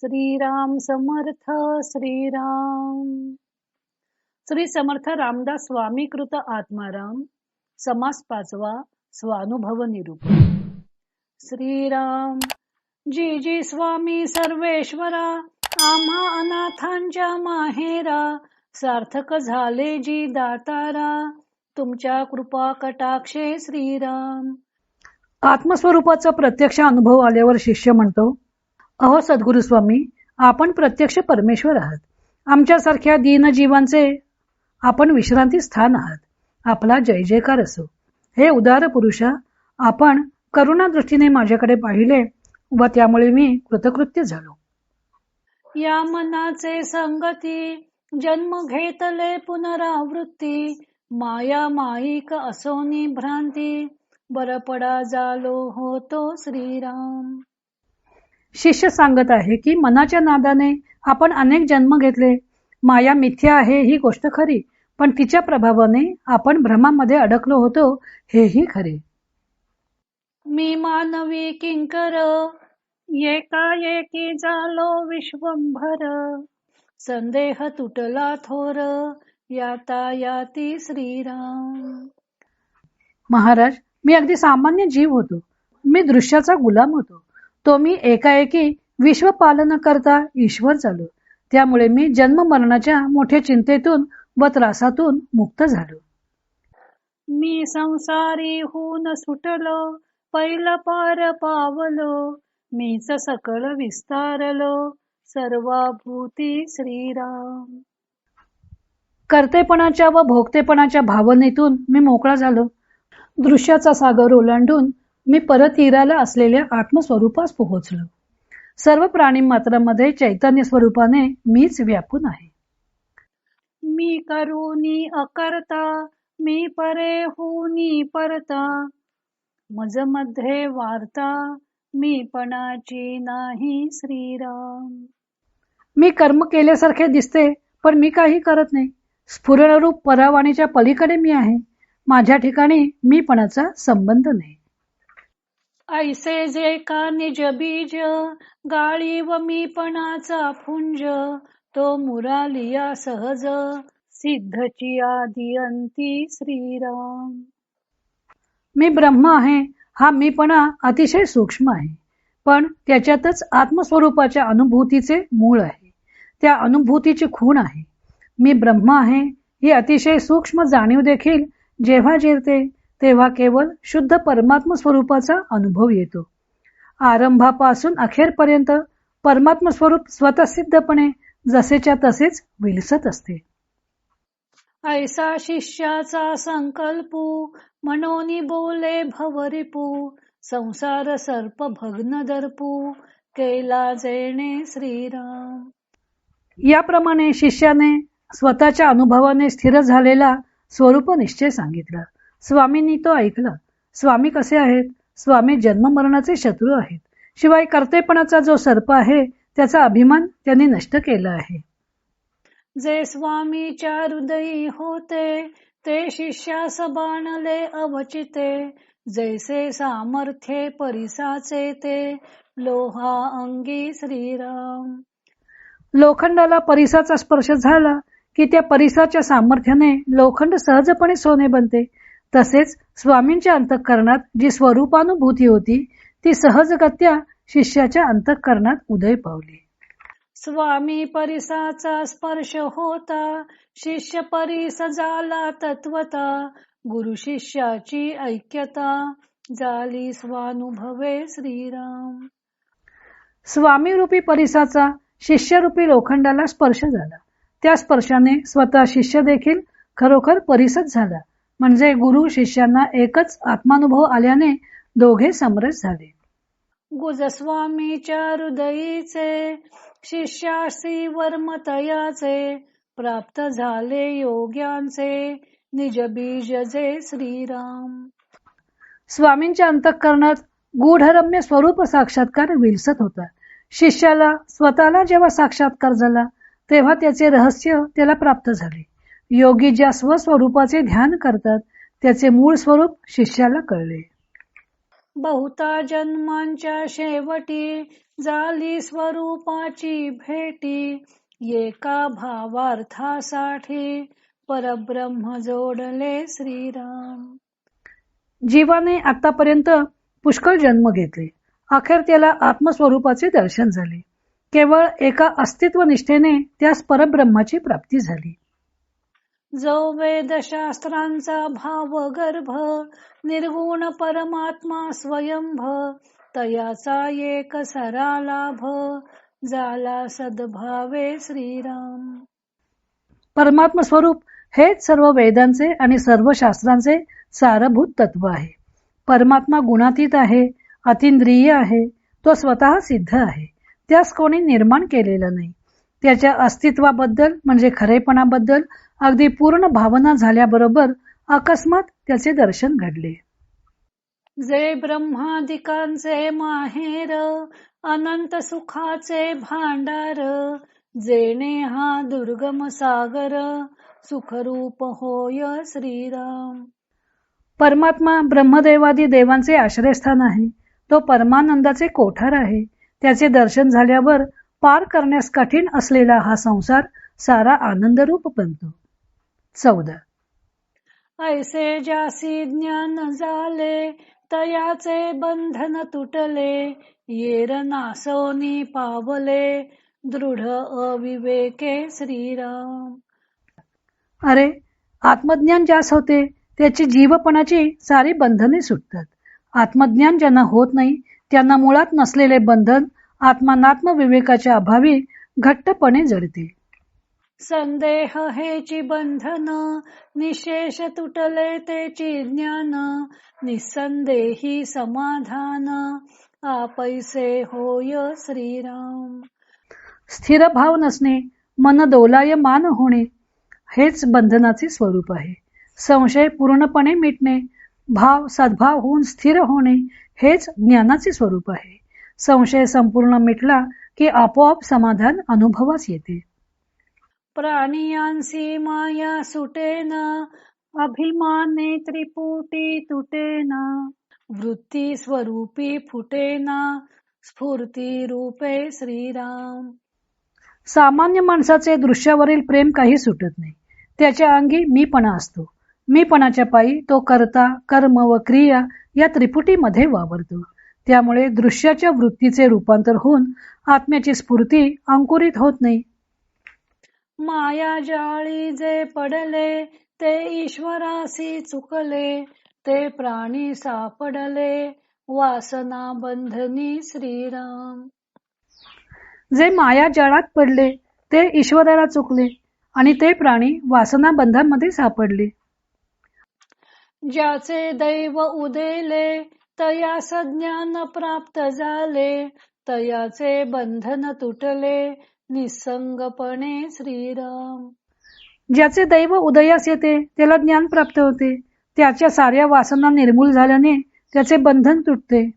श्रीराम समर्थ श्रीराम. श्री समर्थ रामदास स्वामी कृत आत्माराम समास पाचवा स्वानुभव निरूप. श्रीराम जी जी स्वामी सर्वेश्वरा आम्हा अनाथांच्या माहेरा सार्थक झाले जी दातारा तुमच्या कृपा कटाक्षे श्रीराम. आत्मस्वरूपाचा प्रत्यक्ष अनुभव आल्यावर शिष्य म्हणतो अहो सद्गुरु स्वामी आपण प्रत्यक्ष परमेश्वर आहात. आमच्यासारख्या दीनजीवांचे आपण विश्रांती स्थान आहात. आपला जय जयकार असो. हे उदार पुरुषा आपण करुणा दृष्टीने माझ्याकडे पाहिले व त्यामुळे मी कृतकृत्य झालो. या मनाचे संगती जन्म घेतले पुनरावृत्ती माया माईक असोनी भ्रांती बरपडा जालो होतो श्रीराम. शिष्य सांगत आहे की मनाच्या नादाने आपण अनेक जन्म घेतले. माया मिथ्या आहे ही गोष्ट खरी पण तिच्या प्रभावाने आपण भ्रमामध्ये अडकलो होतो हेही खरे. मी मानवी किंकर एकाएकी झालो विश्वंभर. संदेह तुटला थोर याता याती श्रीराम. महाराज मी अगदी सामान्य जीव होतो. मी दृश्याचा गुलाम होतो. तो मी एकाएकी विश्व पालन करता ईश्वर झालो. त्यामुळे मी जन्म मरणाच्या मोठ्या चिंतेतून व त्रासातून मुक्त झालो. मी संसारी होऊन सुटलो पहिलं पार पावलो मीच सकळ विस्तारलो सर्वाभूती श्रीराम. कर्तेपणाच्या व भोगतेपणाच्या भावनेतून मी मोकळा झालो. दृश्याचा सागर ओलांडून मी परत तीराला असलेल्या आत्मस्वरूपास पोहोचलो. सर्व प्राणी मात्रामध्ये चैतन्य स्वरूपाने मीच व्यापून आहे. मी करुनी अकर्ता मी परे हुनी परता. मजमध्ये वार्ता मी पणाची नाही श्रीराम. मी कर्म केल्यासारखे दिसते पण मी काही करत नाही. स्फुरणरूप परावाणीच्या पलीकडे मी आहे. माझ्या ठिकाणी मीपणाचा संबंध नाही. ऐसे जे का निज बीज गाळी व मीपणाचा फुंज तो मुरालिया सहज सिद्धची आदी अंती श्रीराम. मी ब्रह्म आहे हा मीपणा अतिशय सूक्ष्म आहे पण त्याच्यातच आत्मस्वरूपाच्या अनुभूतीचे मूळ आहे. त्या अनुभूतीची खूण आहे. मी ब्रह्म आहे ही अतिशय सूक्ष्म जाणीव देखील जेव्हा जिरते तेव्हा केवळ शुद्ध परमात्म स्वरूपाचा अनुभव येतो. आरंभापासून अखेरपर्यंत परमात्म स्वरूप स्वतःसिद्धपणे जसेच्या तसेच विलसत असते. ऐसा शिष्याचा संकल्पू मनोनी बोले भवरिपू संसार सर्प भग्न दर्पू केला जेणे श्रीराम. याप्रमाणे शिष्याने स्वतःच्या अनुभवाने स्थिर झालेला स्वरूप निश्चय सांगितला. स्वामींनी तो ऐकला. स्वामी कसे आहेत? स्वामी जन्म मरणाचे शत्रू आहेत. शिवाय कर्तेपणाचा जो सर्प आहे त्याचा अभिमान त्यांनी नष्ट केला आहे. जे स्वामीच्या हृदयी होते ते शिष्यास बाणले अवचिते. जैसे सामर्थ्ये परिसाचे ते लोहा अंगी श्रीराम. लोखंडाला परिसाचा स्पर्श झाला की त्या परिसाच्या सामर्थ्याने लोखंड सहजपणे सोने बनते. तसेच स्वामींच्या अंतःकरणात जी स्वरूपानुभूती होती ती सहजगत्या शिष्याच्या अंतःकरणात उदय पावली. स्वामी परिसाचा स्पर्श होता शिष्य परिस झाला तत्वता गुरु शिष्याची ऐक्यता झाली स्वानुभवे श्रीराम. स्वामी रूपी परिसाचा शिष्यरूपी लोखंडाला स्पर्श झाला. त्या स्पर्शाने स्वतः शिष्य देखील खरोखर परिसत झाला. म्हणजे गुरु शिष्यांना एकच आत्मानुभव आल्याने दोघे समरस झाले. गुजस्वामीच्या हृदयीचे शिष्यासी वर्मतयाचे प्राप्त झाले योग्यांचे निज बीज जे श्रीराम. स्वामींच्या अंतःकरणात गूढरम्य स्वरूप साक्षात्कार विलसत होता. शिष्याला स्वतःला जेव्हा साक्षात्कार झाला तेव्हा त्याचे रहस्य त्याला प्राप्त झाले. योगी ज्या स्वस्वरूपाचे ध्यान करतात त्याचे मूळ स्वरूप शिष्याला कळले. बहुता जन्मांच्या शेवटी झाली स्वरूपाची भेटी एका भावार्थासाठी परब्रह्म जोडले श्रीराम. जीवाने आतापर्यंत पुष्कळ जन्म घेतले. अखेर त्याला आत्मस्वरूपाचे दर्शन झाले. केवळ एका अस्तित्व निष्ठेने त्यास परब्रह्माची प्राप्ती झाली. जो वेदशास्त्रांचा भाव गर्भ निर्गुण परमात्मा स्वयंभ तयाचा एक सरा लाभ झाला सद्भावे श्रीराम. परमात्मा स्वरूप हेच सर्व वेदांचे आणि सर्व शास्त्रांचे सारभूत तत्व आहे. परमात्मा गुणातीत आहे अतिंद्रिय आहे तो स्वतः सिद्ध आहे. त्यास कोणी निर्माण केलेलं नाही. त्याच्या अस्तित्वाबद्दल म्हणजे खरेपणाबद्दल अगदी पूर्ण भावना झाल्याबरोबर अकस्मात त्याचे दर्शन घडले. जे ब्रह्मादिकांचे माहेर अनंत सुखाचे भांडार जेणे हा दुर्गम सागर सुखरूप होय श्रीराम. परमात्मा ब्रह्मदेवादी देवांचे आश्रयस्थान आहे. तो परमानंदाचे कोठार आहे. त्याचे दर्शन झाल्यावर पार करण्यास कठीण असलेला हा संसार सारा आनंदरूप बनतो. चौदा. ऐसे जासी ज्ञान झाले तयाचे बंधन तुटले येर नासोनी पावले दृढ अविवेके श्रीराम. अरे आत्मज्ञान ज्यास होते त्याची जीवपणाची सारी बंधने सुटतात. आत्मज्ञान ज्यांना होत नाही त्यांना मुळात नसलेले बंधन आत्मानात्म विवेकाच्या अभावी घट्टपणे जडते. संदेह हेची बंधन निशेष तुटले तेची ज्ञान निसंदेही समाधान आपैसे होय श्रीराम. स्थिर भाव नसणे मन मान होणे हेच बंधनाचे स्वरूप आहे. संशय पूर्णपणे मिटणे भाव सद्भाव होऊन स्थिर होणे हेच ज्ञानाचे स्वरूप आहे. संशय संपूर्ण मिटला की आपोआप समाधान अनुभवास येते. प्राणियांसी माया सुटेन अभिमाने त्रिपुटी तुटेन वृत्ती स्वरूपी फुटेना स्फूर्ती रूपे श्रीराम. सामान्य माणसाचे दृश्यावरील प्रेम काही सुटत नाही. त्याच्या अंगी मीपणा असतो. मीपणाच्या पायी तो करता कर्म व क्रिया या त्रिपुटीमध्ये वावरतो. त्यामुळे दृश्याच्या वृत्तीचे रूपांतर होऊन आत्म्याची स्फूर्ती अंकुरित होत नाही. माया जाळी जे पडले ते ईश्वरासी चुकले ते प्राणी सापडले वासना बंधनी श्रीराम. जे माया जाळात पडले ते ईश्वराला चुकले आणि ते प्राणी वासना बंधांमध्ये सापडले. ज्याचे दैव उदेले तया सज्ञान प्राप्त झाले तयाचे बंधन तुटले निसंगपणे श्रीराम. ज्याचे दैव उदयास येते त्याला ज्ञान प्राप्त होते. त्याच्या साऱ्या वासना निर्मूल झाल्याने त्याचे बंधन तुटते.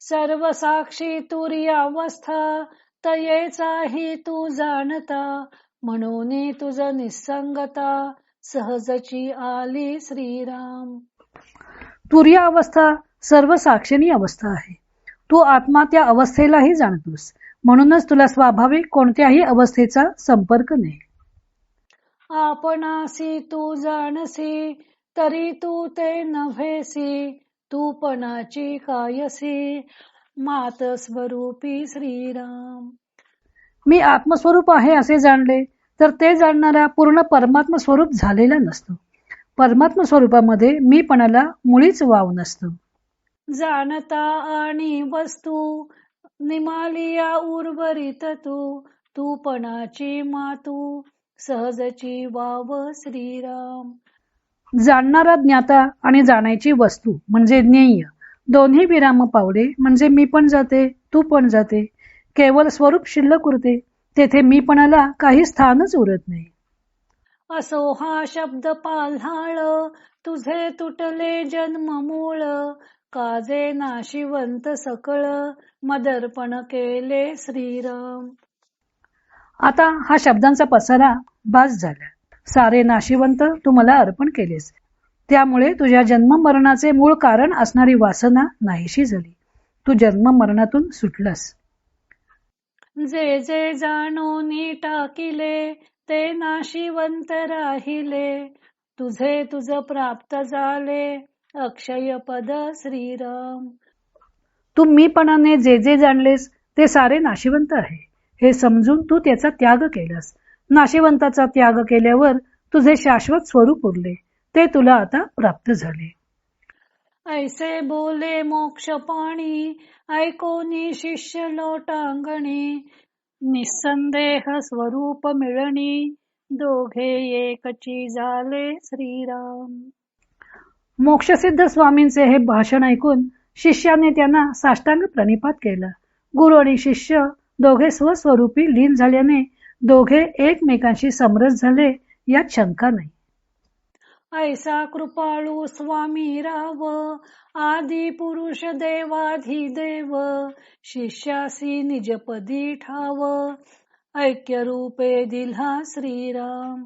सर्व साक्षी तुरी अवस्था तयेचाही तू जाणता. म्हणून तुझ निसंगता सहजची आली श्रीराम. तुर्य अवस्था सर्व साक्षिणी अवस्था आहे. तू आत्मा त्या अवस्थेलाही जाणतोस. म्हणूनच तुला स्वाभाविक कोणत्याही अवस्थेचा संपर्क नाही. आपणासी तू जाणसी तरी तू ते नव्हेसी तू पणाची कायसी मात स्वरूपी श्रीराम. मी आत्मस्वरूप आहे असे जाणले तर ते जाणणारा पूर्ण परमात्म स्वरूप झालेला नसतो. परमात्म स्वरूपामध्ये मी पणाला मुळीच वाव नसतो. जाणता आणि वस्तू निमालिया उर्वरित तू तू पणाची मातू सहजची वाव श्रीराम. जाणणारा ज्ञाता आणि जाण्याची वस्तू म्हणजे ज्ञेय. दोन्ही विराम पावले म्हणजे मी पण जाते तू पण जाते. केवळ स्वरूप शिल्लक उरते तेथे मी पणाला काही स्थानच उरत नाही. असो हा शब्द पाल्हाळ तुझे तुटले जन्म मूळ. काजे नाशिवंत सकळ मदर्पण केले श्रीराम. आता हा शब्दांचा पसारा बास झाला. सारे नाशिवंत तू मला अर्पण केलेस. त्यामुळे तुझ्या जन्म मरणाचे मूळ कारण असणारी वासना नाहीशी झाली. तू जन्म मरणातून सुटलास. जे जे जाणून टाकिले ते नाशिवंत राहिले. तुझे तुझ प्राप्त झाले. अक्षय पद श्रीराम. तू मीपणाने जे जे जाणलेस ते सारे नाशिवंत आहे. हे समजून तू त्याचा त्याग केलास. नाशिवंताचा त्याग केल्यावर तुझे शाश्वत स्वरूप उरले. ते तुला आता प्राप्त झाले. ऐसे बोले मोक्ष पाणी ऐकोनी शिष्य लोटांगणी. निसंदेह स्वरूप मिळणी दोघे एकची झाले श्रीराम. मोक्षसिद्ध स्वामींचे हे भाषण ऐकून शिष्याने त्यांना साष्टांग प्रणिपात केला. गुरु आणि शिष्य दोघे स्वस्वरूपी लीन झाल्याने दोघे एकमेकांशी समरस झाले यात शंका नाही. ऐसा कृपाळू स्वामी राव आदी पुरुष देवाधिदेव शिष्यासी निजपदी ठाव ऐक्य रूपे दिल्हा श्रीराम.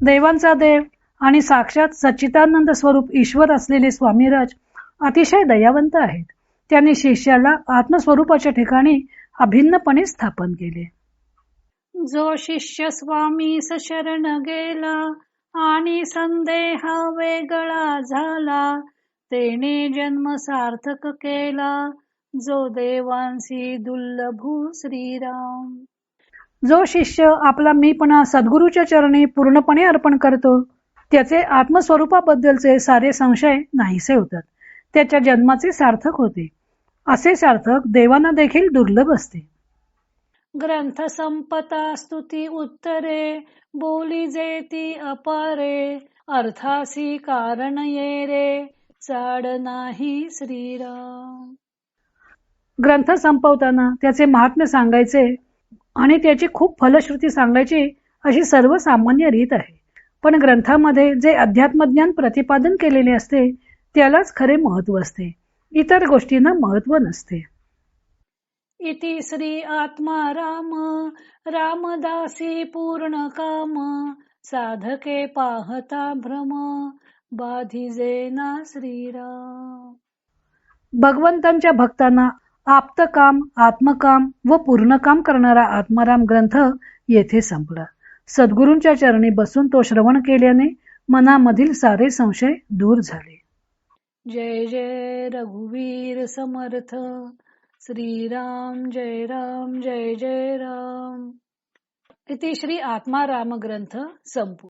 देवांचा देव आणि साक्षात सच्चिदानंद स्वरूप ईश्वर असलेले स्वामीराज अतिशय दयावंत आहेत. त्यांनी शिष्याला आत्मस्वरूपाच्या ठिकाणी अभिन्नपणे स्थापन केले. जो शिष्य स्वामी शरण गेला आणि संदेह वेगळा झाला तेने जन्म सार्थक केला जो देवांसी दुर्लभू श्रीराम. जो शिष्य आपला मीपणा सद्गुरूच्या चरणी पूर्णपणे अर्पण करतो त्याचे आत्मस्वरूपाबद्दलचे सारे संशय नाहीसे होतात. त्याच्या जन्माचे सार्थक होते. असे सार्थक देवांना देखील दुर्लभ असते. ग्रंथ संपता स्तुती उत्तरे बोली जेती अपारे अर्थासी कारण ये रे चाड नाही श्रीराम. ग्रंथ संपवताना त्याचे महात्म्य सांगायचे आणि त्याची खूप फलश्रुती सांगायची अशी सर्वसामान्य रीत आहे. पण ग्रंथामध्ये जे अध्यात्मज्ञान प्रतिपादन केलेले असते त्यालाच खरे महत्त्व असते. इतर गोष्टींना महत्त्व नसते. इति श्री आत्मा राम रामदासी पूर्ण काम साधके पाहता भ्रम बाधिजे ना श्रीराम. भगवंतांच्या भक्तांना आप्तकाम आत्मकाम व पूर्ण काम करणारा आत्माराम ग्रंथ येथे संपला. सद्गुरूंच्या चरणी बसून तो श्रवण केल्याने मनामधील सारे संशय दूर झाले. जय जय रघुवीर समर्थ. श्रीराम जय राम जय जय राम. इति श्री आत्माराम ग्रंथ संपू.